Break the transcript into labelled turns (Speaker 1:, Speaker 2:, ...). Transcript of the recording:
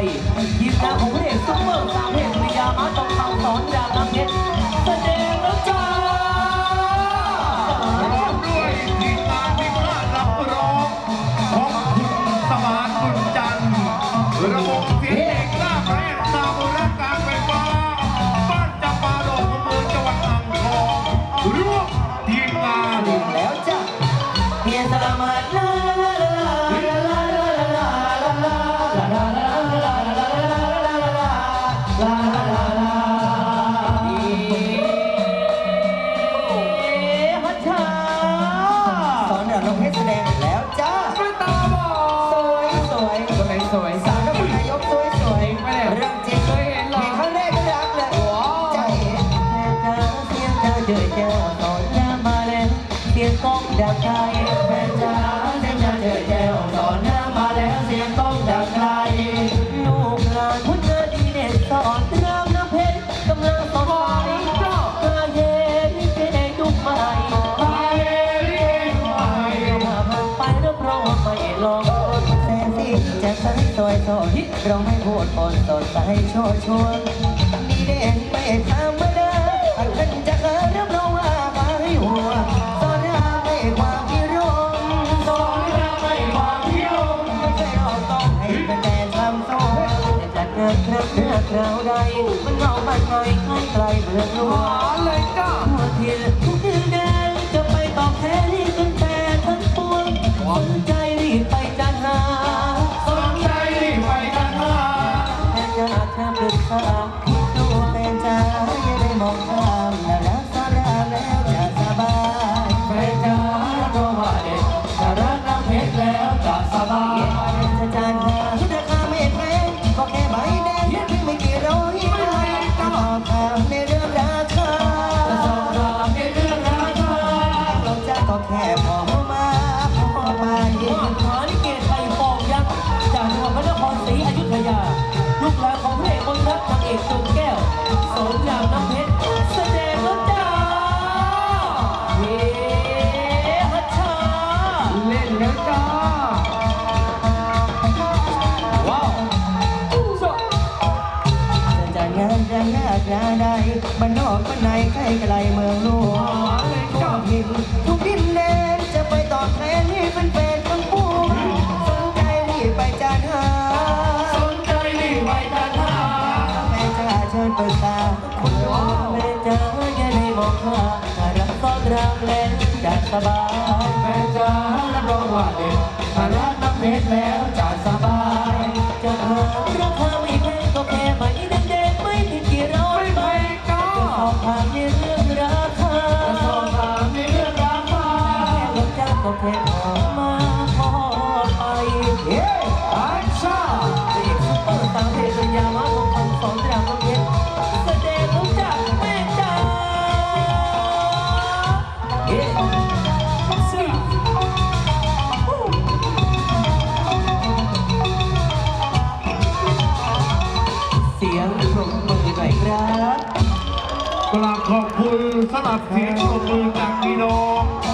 Speaker 1: ยทีมงานของพระเอกซุปเปอร์สามเพชรปริยามาต้องคำสอนดา ว
Speaker 2: ยสว
Speaker 1: ยสวยสวย
Speaker 3: สา
Speaker 1: วนักนายกสวยสวย
Speaker 3: ไม่ได้
Speaker 1: เรื่องจริง
Speaker 3: เคยเห็นหรอ
Speaker 1: มีครั้งแรกก็รักเลย
Speaker 3: ว้าว
Speaker 1: ใจแค่เธอเสียงเธอเจอเจอตอนยามมาแล้วเสียงกองดังไกลแฟน แสนสีจะใสสวยสดเราไม่พูดปนสดใสโชว์ชวนดีเด่นไม่ธรรมดาอันเป็นจะเกิดรับรองว่ามาให้หัวสอนราไมให้ความพิรมสอนราไมให้ความพิรมไม่ใช่เราต้องให้เป็นแต่ทำโซ่จะจัดงานครั้งหน้าคราวใดมันเงาบ้านไกลใกล้ไกลเมืองหลว
Speaker 3: งเลยจ้า
Speaker 1: ทั่วทิ จะสบายจะ
Speaker 3: จาน
Speaker 1: หาราคาไม่แพงก็แค่ใบแดงไม่กี่ร้อยบาทก็บอกถามในเรื่องราคา
Speaker 3: จะสอบถามในเรื่องราคา
Speaker 1: เราจะก็แค่พอมาพอไปมาหาลิเกไทยฟองยักษ์จากจังหวัดพระนครศรีอยุธยา ลูกหลานของพระเอกมนต์รักนางเอกดวงแก้วสมยามน้ำเพชรแสดงแล้วจ้าเฮ้ฮัชชา
Speaker 3: เล่นแล้วจ้า
Speaker 1: จะงานงาใดบ้านนอกบ้านในใกล้ไกลเมืองหลวง
Speaker 3: หาเจ้า
Speaker 1: หินทุกดินแดนจะไปตอบแทนให้เป็นแฟนทั้งปวงสนใจรีบไปจัดหา
Speaker 3: สนใจรีบไปกันหา
Speaker 1: แม่จ้าเชิญเปรึกษาคุณแม่จ้าอย่าได้มองข้าถ้ารักซ้อนรักแล้วจะสบาย
Speaker 3: เสีย
Speaker 1: ง
Speaker 3: ป
Speaker 1: ร
Speaker 3: บมือ
Speaker 1: หน่อยครับ
Speaker 2: กราบขอบคุณสำหรับเสียงปรบมือจากพี่น้อง